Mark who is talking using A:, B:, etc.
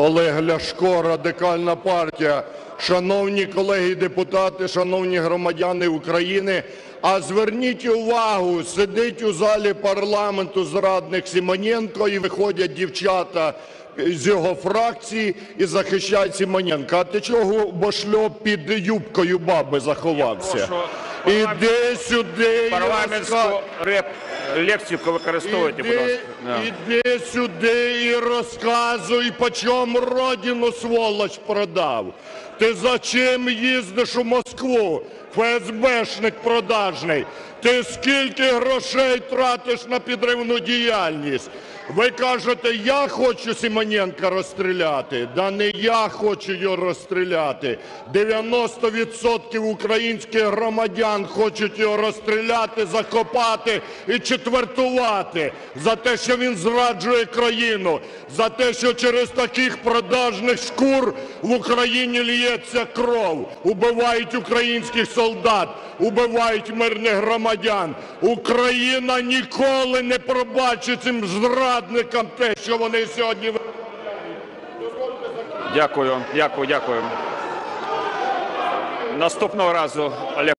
A: Олег Ляшко, Радикальна партія. Шановні колеги депутати, шановні громадяни України, а зверніть увагу, сидить у залі парламенту зрадник Симоненко і виходять дівчата з його фракції і захищають Симоненка. А ти чого бошльоп під юбкою баби заховався? Іди сюди
B: Парламентську реп лексику використовуйте, будь ласка.
A: Іди сюди і розказуй, по чому родину сволоч продав. Ти за чим їздиш у Москву? ФСБшник продажний. Ти скільки грошей тратиш на підривну діяльність? Ви кажете, я хочу Симоненка розстріляти. Да не я хочу його розстріляти. 90% українських громадян хочуть його розстріляти, закопати і четвертувати за те, що він зраджує країну, за те, що через таких продажних шкур в Україні лється кров, убивають українських солдат, убивають мирних громадян. Україна ніколи не пробачить цим зрадникам те, що вони сьогодні
B: Дякую, дякую, дякую. Наступного разу Олег.